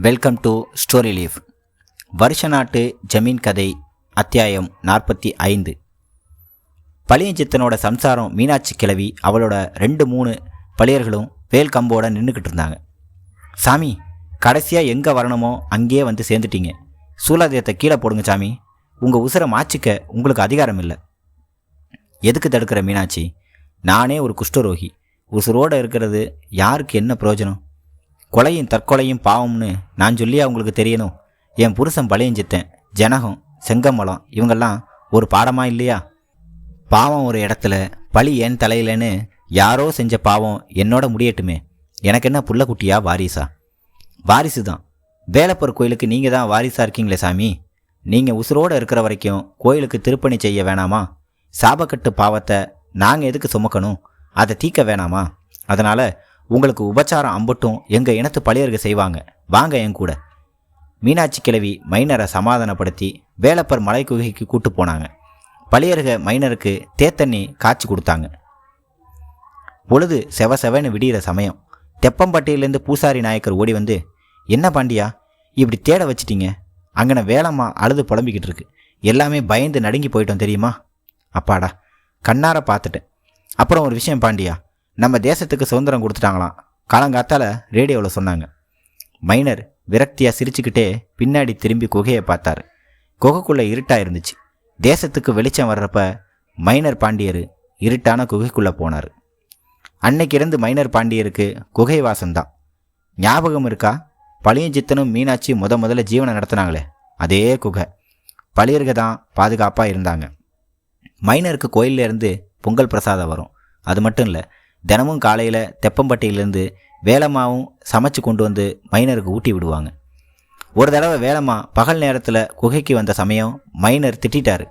Welcome to story leaf வருஷ நாட்டு ஜமீன் கதை அத்தியாயம் நாற்பத்தி ஐந்து. பழியஞ்சித்தனோட சம்சாரம் மீனாட்சி கிழவி அவளோட ரெண்டு மூணு பழியர்களும் வேல் கம்போட நின்றுக்கிட்டு இருந்தாங்க சாமி கடைசியாக எங்கே வரணுமோ அங்கேயே வந்து சேர்ந்துட்டீங்க. சூலாதயத்தை கீழே போடுங்க சாமி. உங்கள் உசுரை மாச்சிக்க உங்களுக்கு அதிகாரம் இல்லை. எதுக்கு தடுக்கிற மீனாட்சி? நானே ஒரு குஷ்டரோகி. உசுரோடு இருக்கிறது யாருக்கு என்ன பிரயோஜனம்? கொலையும் தற்கொலையும் பாவம்னு நான் சொல்லி அவங்களுக்கு தெரியணும். என் புருஷன் பழையஞ்சித்தேன் ஜனகம் செங்கமலம் இவங்கெல்லாம் ஒரு பாடமா இல்லையா? பாவம் ஒரு இடத்துல பழி ஏன் தலையிலன்னு யாரோ செஞ்ச பாவம் என்னோட முடியட்டுமே. எனக்கு என்ன புள்ளக்குட்டியா வாரிசா வாரிசு? தான் வேலப்பர் கோயிலுக்கு நீங்கள் தான் வாரிசாக இருக்கீங்களே சாமி. நீங்கள் உசுரோடு இருக்கிற வரைக்கும் கோயிலுக்கு திருப்பணி செய்ய வேணாமா? சாபக்கட்டு பாவத்தை நாங்கள் எதுக்கு சுமக்கணும்? அதை தீக்க வேணாமா? அதனால் உங்களுக்கு உபச்சாரம் அம்பட்டும் எங்கள் இனத்து பழியர்கள் செய்வாங்க. வாங்க என் கூட. மீனாட்சி கிழவி மைனரை சமாதானப்படுத்தி வேலப்பர் மலை குகைக்கு கூட்டு போனாங்க. பழியருக மைனருக்கு தேத்தண்ணி காய்ச்சி கொடுத்தாங்க. பொழுது செவ செவன்னு விடிகிற சமயம். தெப்பம்பட்டியிலேருந்து பூசாரி நாயக்கர் ஓடி வந்து என்ன பாண்டியா இப்படி தேட வச்சிட்டீங்க? அங்கன வேலம்மா அழுது புலம்பிக்கிட்டு இருக்கு எல்லாமே பயந்து நடுங்கி போயிட்டோம் தெரியுமா? அப்பாடா கண்ணார பார்த்துட்டேன். அப்புறம் ஒரு விஷயம் பாண்டியா நம்ம தேசத்துக்கு சுதந்திரம் கொடுத்துட்டாங்களாம். காலங்காத்தால் ரேடியோவில் சொன்னாங்க. மைனர் விரக்தியாக சிரிச்சுக்கிட்டே பின்னாடி திரும்பி குகையை பார்த்தார். குகைக்குள்ளே இருட்டாக இருந்துச்சு. தேசத்துக்கு வெளிச்சம் வர்றப்ப மைனர் பாண்டியர் இருட்டான குகைக்குள்ளே போனார். அன்னைக்கு இருந்து மைனர் பாண்டியருக்கு குகை வாசம்தான். ஞாபகம் இருக்கா? பழியஞ்சித்தனும் மீனாட்சி முத முதல்ல ஜீவனை நடத்தினாங்களே அதே குகை. பழியர்க தான் பாதுகாப்பாக இருந்தாங்க. மைனருக்கு கோயிலேருந்து பொங்கல் பிரசாதம் வரும். அது மட்டும் இல்லை தினமும் காலையில் தெப்பம்பட்டியிலேருந்து வேலம்மாவும் சமைச்சு கொண்டு வந்து மைனருக்கு ஊட்டி விடுவாங்க. ஒரு தடவை வேலம்மா பகல் நேரத்தில் குகைக்கு வந்த சமயம் மைனர் திட்டாரு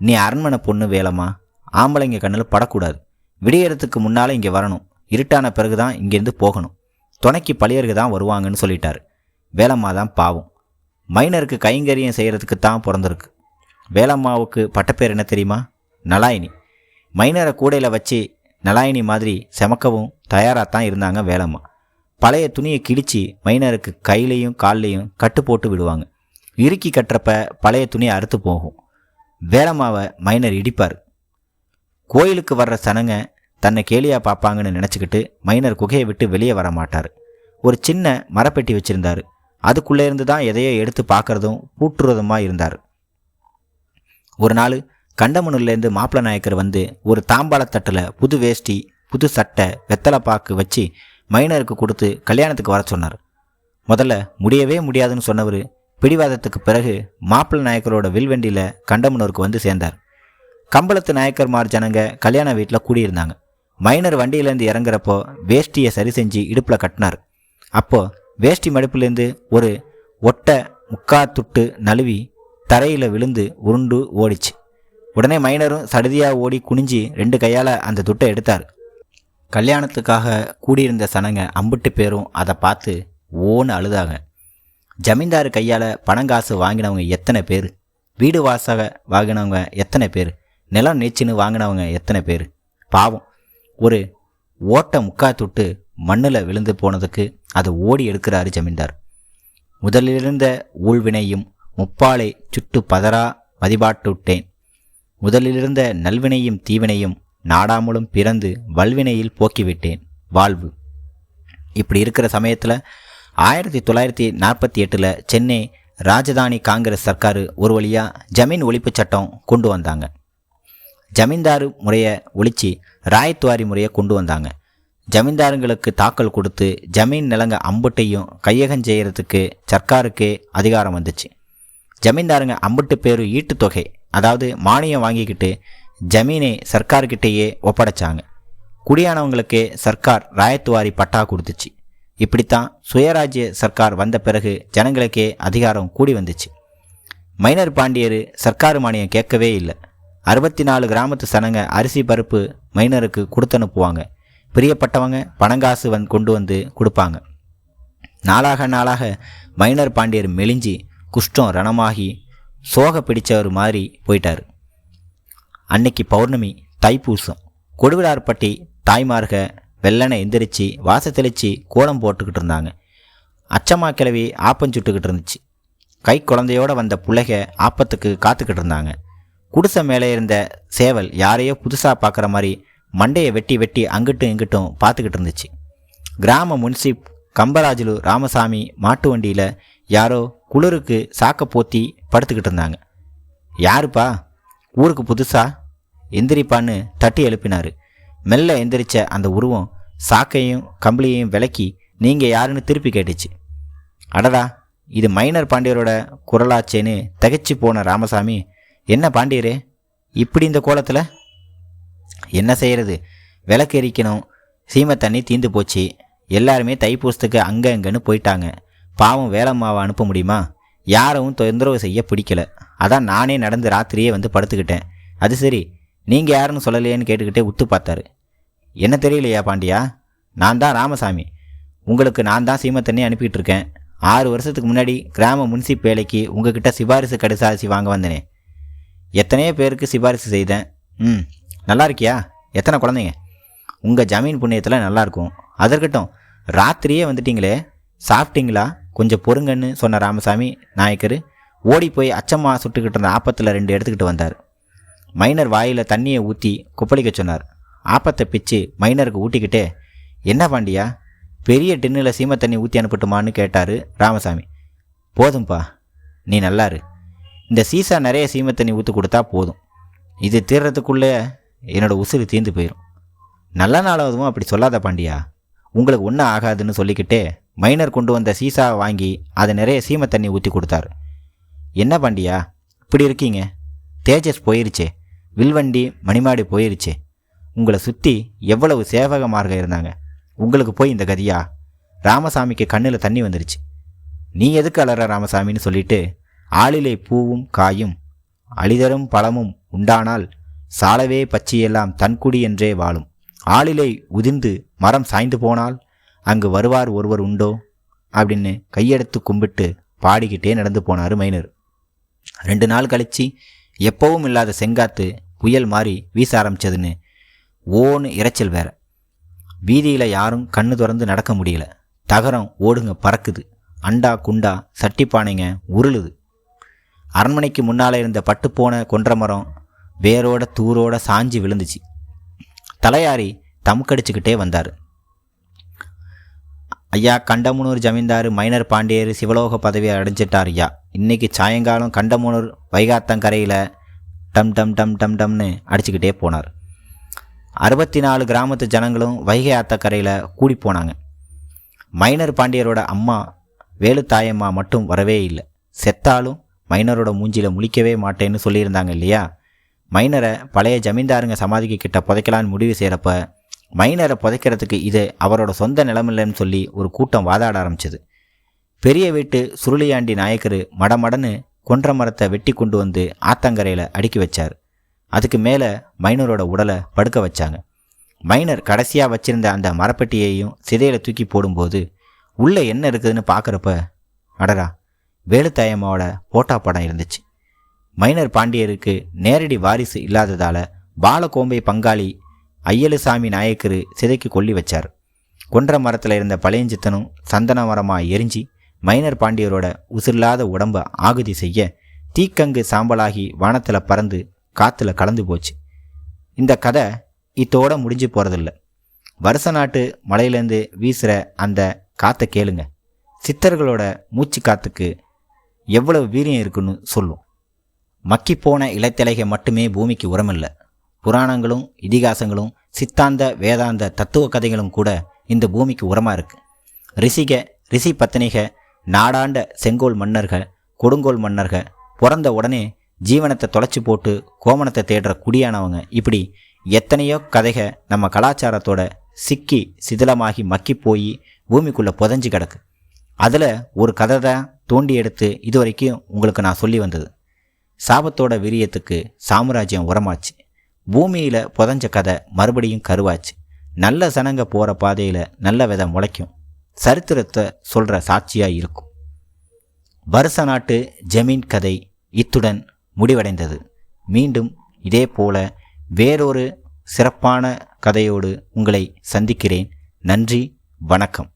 நீ அரண்மனை பொண்ணு வேலம்மா ஆம்பளைங்க கண்ணில் படக்கூடாது. விடியறதுக்கு முன்னால் இங்கே வரணும். இருட்டான பிறகு தான் இங்கேருந்து போகணும். துணைக்கு பழியருக்கு தான் வருவாங்கன்னு சொல்லிட்டாரு. வேலம்மா தான் பாவம். மைனருக்கு கைங்கரியம் செய்கிறதுக்கு தான் பிறந்திருக்கு. வேலம்மாவுக்கு பட்டப்பேர் என்ன தெரியுமா? நலாயினி. மைனரை கூடையில் வச்சு நலாயினி மாதிரி செமக்கவும் தயாராக தான் இருந்தாங்க வேலம்மா. பழைய துணியை கிழிச்சு மைனருக்கு கையிலையும் கால்லையும் கட்டு போட்டு விடுவாங்க. இறுக்கி கட்டுறப்ப பழைய துணியை அறுத்து போகும். வேலம்மாவை மைனர் இடிப்பார். கோயிலுக்கு வர்ற சனங்க தன்னை கேலியாக பார்ப்பாங்கன்னு நினச்சிக்கிட்டு மைனர் குகையை விட்டு வெளியே வர மாட்டார். ஒரு சின்ன மரப்பெட்டி வச்சுருந்தார். அதுக்குள்ளே இருந்து தான் எதையோ எடுத்து பார்க்குறதும் பூட்டுறதுமாக இருந்தார். ஒரு நாள் கண்டமனூர்லேருந்து மாப்பிள நாயக்கர் வந்து ஒரு தாம்பாளத்தட்டில் புது வேஷ்டி புது சட்டை வெத்தலை பாக்கு வச்சு மைனருக்கு கொடுத்து கல்யாணத்துக்கு வர சொன்னார். முதல்ல முடியவே முடியாதுன்னு சொன்னவர் பிடிவாதத்துக்கு பிறகு மாப்பிள நாயக்கரோட வில்வண்டியில் கண்டமனூருக்கு வந்து சேர்ந்தார். கம்பளத்து நாயக்கர்மார் ஜனங்க கல்யாண வீட்டில் கூடியிருந்தாங்க. மைனர் வண்டியிலேருந்து இறங்குறப்போ வேஷ்டியை சரி செஞ்சு இடுப்பில் கட்டினார். அப்போ வேஷ்டி மடுப்புலேருந்து ஒரு ஒட்டை முக்கா துட்டு நழுவி தரையில் விழுந்து உருண்டு ஓடிச்சு. உடனே மைனரும் சடுதியாக ஓடி குனிஞ்சி ரெண்டு கையால் அந்த துட்டை எடுத்தார். கல்யாணத்துக்காக கூடியிருந்த சனங்க அம்பிட்டு பேரும் அதை பார்த்து ஓன்னு அழுதாங்க ஜமீன்தார் கையால் பணங்காசு வாங்கினவங்க எத்தனை பேர்? வீடு வாசக வாங்கினவங்க எத்தனை பேர்? நிலம் நீச்சின்னு வாங்கினவங்க எத்தனை பேர்? பாவம். ஒரு ஓட்டை முக்கா துட்டு மண்ணில் விழுந்து போனதுக்கு அதை ஓடி எடுக்கிறாரு ஜமீன்தார். முதலிலிருந்த ஊழ்வினையும் முப்பாலை சுட்டு பதறா மதிபாட்டுட்டேன் முதலிலிருந்த நல்வினையும் தீவினையும் நாடாமலும் பிறந்து வல்வினையில் போக்கிவிட்டேன். வாழ்வு. இப்படி இருக்கிற சமயத்தில் ஆயிரத்தி தொள்ளாயிரத்தி நாற்பத்தி எட்டில் சென்னை ராஜதானி காங்கிரஸ் சர்க்கார் ஒரு வழியாக ஜமீன் ஒழிப்பு சட்டம் கொண்டு வந்தாங்க. ஜமீன்தாரு முறையை ஒழித்து ராயத்துவாரி முறையை கொண்டு வந்தாங்க. ஜமீன்தாருங்களுக்கு தாக்கல் கொடுத்து ஜமீன் நிலங்க அம்புட்டையும் கையகம் செய்கிறதுக்கு சர்க்காருக்கே அதிகாரம் வந்துச்சு. ஜமீன்தாருங்க அம்புட்டு பேர் ஈட்டுத்தொகை. அதாவது மானியம் வாங்கிக்கிட்டு ஜமீனை சர்க்கார்கிட்டேயே ஒப்படைச்சாங்க. குடியானவங்களுக்கே சர்க்கார் ராயத்துவாரி பட்டா கொடுத்துச்சு. இப்படித்தான் சுயராஜ்ய சர்க்கார் வந்த பிறகு ஜனங்களுக்கே அதிகாரம் கூடி வந்துச்சு. மைனர் பாண்டியர் சர்க்கார் மானியம் கேட்கவே இல்லை. அறுபத்தி நாலு கிராமத்து சனங்க அரிசி பருப்பு மைனருக்கு கொடுத்து அனுப்புவாங்க பிரியப்பட்டவங்க பணங்காசு வந் கொண்டு வந்து கொடுப்பாங்க. நாளாக நாளாக மைனர் பாண்டியர் மெலிஞ்சி குஷ்டம் ரணமாகி சோக பிடிச்சவர் மாதிரி போயிட்டார். அன்னைக்கு பௌர்ணமி தைப்பூசம். கொடுவிடார்பட்டி தாய்மார்க வெள்ளனை எந்திரிச்சு வாச தெளித்து கோலம் போட்டுக்கிட்டு இருந்தாங்க. அச்சம்மா கிழவி ஆப்பம் சுட்டுக்கிட்டு இருந்துச்சு. கை குழந்தையோட வந்த பிள்ளைக ஆப்பத்துக்கு காத்துக்கிட்டு இருந்தாங்க. குடிசை மேலே இருந்த சேவல் யாரையோ புதுசாக பார்க்குற மாதிரி மண்டையை வெட்டி வெட்டி அங்கிட்டும் இங்கிட்டும் பார்த்துக்கிட்டு இருந்துச்சு. கிராம முன்சிப் கம்பராஜுலு ராமசாமி மாட்டு வண்டியில் யாரோ குளிருக்கு சாக்கை போத்தி படுத்துக்கிட்டு இருந்தாங்க. யாருப்பா? ஊருக்கு புதுசா? எந்திரிப்பான்னு தட்டி எழுப்பினார். மெல்ல எந்திரிச்ச அந்த உருவம் சாக்கையும் கம்பளியையும் விலக்கி நீங்கள் யாருன்னு திருப்பி கேட்டுச்சு. அடடா இது மைனர் பாண்டியரோட குரலாச்சேன்னு தகைச்சு போன ராமசாமி. என்ன பாண்டியரே இப்படி இந்த கோலத்தில்? என்ன செய்கிறது விளக்கு எரிக்கணும் சீமை தண்ணி தீந்து போச்சு. எல்லாருமே தைப்பூசத்துக்கு அங்கே இங்கேன்னு போயிட்டாங்க. பாவம் வேலம்மாவை அனுப்ப முடியுமா? யாரும் தொந்தரவு செய்ய பிடிக்கல. அதான் நானே நடந்து ராத்திரியே வந்து படுத்துக்கிட்டேன். அது சரி நீங்கள் யாருன்னு சொல்லலையேன்னு கேட்டுக்கிட்டே உத்து பார்த்தாரு. என்ன தெரியலையா பாண்டியா? நான் தான் ராமசாமி. உங்களுக்கு நான் தான் சீமை தண்ணி அனுப்பிட்டு இருக்கேன் ஆறு வருஷத்துக்கு முன்னாடி கிராம முன்சிப் வேலைக்கு உங்ககிட்ட சிபாரிசு கடிசாசி வாங்க வந்தனே. எத்தனையோ பேருக்கு சிபாரிசு செய்தேன். ம் நல்லா இருக்கியா? எத்தனை குழந்தைங்க? உங்கள் ஜமீன் புண்ணியத்தில் நல்லாயிருக்கும் அதற்கட்டும் ராத்திரியே வந்துட்டீங்களே. சாப்பிட்டீங்களா? கொஞ்சம் பொறுங்கன்னு சொன்ன ராமசாமி நாயக்கர் ஓடி போய் அச்சம்மா சுட்டுக்கிட்டு இருந்த ஆப்பத்தில் ரெண்டு எடுத்துக்கிட்டு வந்தார். மைனர் வாயில் தண்ணியை ஊற்றி கொப்பளிக்க சொன்னார். ஆப்பத்தை பிச்சு மைனருக்கு ஊட்டிக்கிட்டே என்ன பாண்டியா பெரிய டின்னில் சீமை தண்ணி ஊற்றி அனுப்பட்டுமான்னு கேட்டார் ராமசாமி. போதும்பா நீ நல்லாரு. இந்த சீசா நிறைய சீமை தண்ணி ஊற்றி கொடுத்தா போதும். இது தீர்றதுக்குள்ளே என்னோடய உசுறு தீர்ந்து போயிடும் நல்ல நாளாவதும் அப்படி சொல்லாத பாண்டியா. உங்களுக்கு ஒன்றும் ஆகாதுன்னு சொல்லிக்கிட்டே மைனர் கொண்டு வந்த சீசா வாங்கி அதை நிறைய சீமை தண்ணி ஊற்றி கொடுத்தாரு. என்ன பாண்டியா? இப்படி இருக்கீங்க? தேஜஸ் போயிருச்சே. வில்வண்டி மணிமாடி போயிருச்சே. உங்களை சுற்றி எவ்வளவு சேவகமாக இருந்தாங்க. உங்களுக்கு போய் இந்த கதியா? ராமசாமிக்கு கண்ணில் தண்ணி வந்துருச்சு. நீ எதுக்கு அலற ராமசாமின்னு சொல்லிட்டு ஆளிலை பூவும் காயும் அழிதரும் பழமும் உண்டானால் சாலவே பச்சியெல்லாம் தன்குடி என்றே வாழும். ஆளிலை உதிர்ந்து மரம் சாய்ந்து போனால் அங்கு வருவார் ஒருவர் உண்டோ? அப்படின்னு கையெடுத்து கும்பிட்டு பாடிக்கிட்டே நடந்து போனார் மைனர். ரெண்டு நாள் கழிச்சு எப்பவும் இல்லாத செங்காத்து புயல் மாறி வீச ஆரம்பிச்சதுன்னு ஓன்னு இரைச்சல் வேற. வீதியில் யாரும் கண்ணு திறந்து நடக்க முடியல. தகரம் ஓடுங்க பறக்குது. அண்டா குண்டா சட்டி பானைங்க உருளுது. அரண்மனைக்கு முன்னால் இருந்த பட்டுப்போன கொன்ற மரம் வேரோட தூரோட சாஞ்சி விழுந்துச்சு. தலையாரி தமுக்கடிச்சுக்கிட்டே வந்தார். ஐயா கண்டமுனூர் ஜமீன்தார் மைனர் பாண்டியர் சிவலோக பதவியை அடைஞ்சிட்டார் ஐயா. இன்னைக்கு சாயங்காலம் கண்டமுனூர் வைகாத்தங்கரையில் டம் டம் டம் டம் டம்னு அடிச்சுக்கிட்டே போனார். அறுபத்தி நாலு கிராமத்து ஜனங்களும் வைகை ஆத்தக்கரையில் கூடி போனாங்க. மைனர் பாண்டியரோட அம்மா வேலுத்தாயம்மா மட்டும் வரவே இல்லை. செத்தாலும் மைனரோட மூஞ்சியில் முழிக்கவே மாட்டேன்னு சொல்லியிருந்தாங்க இல்லையா? மைனரை பழைய ஜமீன்தாருங்க சமாதிக்கு கிட்ட புதைக்கலான்னு முடிவு செய்கிறப்ப மைனரை புதைக்கிறதுக்கு இது அவரோட சொந்த நிலமில்லைன்னு சொல்லி ஒரு கூட்டம் வாதாட ஆரம்பிச்சது. பெரிய வீட்டு சுருளியாண்டி நாயக்கர் மடமடன்னு கொன்ற மரத்தை வெட்டி கொண்டு வந்து ஆத்தங்கரையில் அடுக்கி வச்சார். அதுக்கு மேலே மைனரோட உடலை படுக்க வச்சாங்க. மைனர் கடைசியாக வச்சிருந்த அந்த மரப்பெட்டியையும் சிதையில் தூக்கி போடும்போது உள்ளே என்ன இருக்குதுன்னு பார்க்குறப்ப அடரா வேலுத்தாயம்மாவோட போட்டா படம் இருந்துச்சு. மைனர் பாண்டியருக்கு நேரடி வாரிசு இல்லாததால் பாலகோம்பை பங்காளி ஐயலுசாமி நாயக்கர் சிதைக்கு கொல்லி வச்சார். கொன்ற மரத்தில் இருந்த பழையஞ்சித்தனும் சந்தன மரமாக எரிஞ்சி மைனர் பாண்டியரோட உசிரில்லாத உடம்ப ஆகுதி செய்ய தீக்கங்கு சாம்பலாகி வானத்தில் பறந்து காற்றுல கலந்து போச்சு. இந்த கதை இத்தோட முடிஞ்சு போகிறதில்ல வருஷ நாட்டு மலையிலேருந்து வீசுகிற அந்த காற்றை கேளுங்க. சித்தர்களோட மூச்சு காற்றுக்கு எவ்வளவு வீரியம் இருக்குன்னு சொல்லும். மக்கிப்போன இலைத்தலைகை மட்டுமே பூமிக்கு உரமில்லை. புராணங்களும் இதிகாசங்களும் சித்தாந்த வேதாந்த தத்துவ கதைகளும் கூட இந்த பூமிக்கு உரமாக இருக்குது ரிஷிக ரிஷி பத்தினிக நாடாண்ட செங்கோல் மன்னர்க கொடுங்கோல் மன்னர்க பிறந்த உடனே ஜீவனத்தை தொலைச்சி போட்டு கோமணத்தை தேடுற குடியானவங்க இப்படி எத்தனையோ கதைக நம்ம கலாச்சாரத்தோட சிக்கி சிதிலமாகி மக்கி போய் பூமிக்குள்ளே புதஞ்சு கிடக்கு. அதில் ஒரு கதை தான் தோண்டி எடுத்து இது வரைக்கும் உங்களுக்கு நான் சொல்லி வந்தது. சாபத்தோட விரியத்துக்கு சாம்ராஜ்யம் உரமாச்சு. பூமியில் புதஞ்ச கதை மறுபடியும் கருவாச்சு. நல்ல சனங்க போகிற பாதையில் நல்ல விதை முளைக்கும் சரித்திரத்தை சொல்கிற சாட்சியாக இருக்கும். வருஷ நாட்டு ஜமீன் கதை இத்துடன் முடிவடைந்தது. மீண்டும் இதே போல வேறொரு சிறப்பான கதையோடு உங்களை சந்திக்கிறேன். நன்றி வணக்கம்.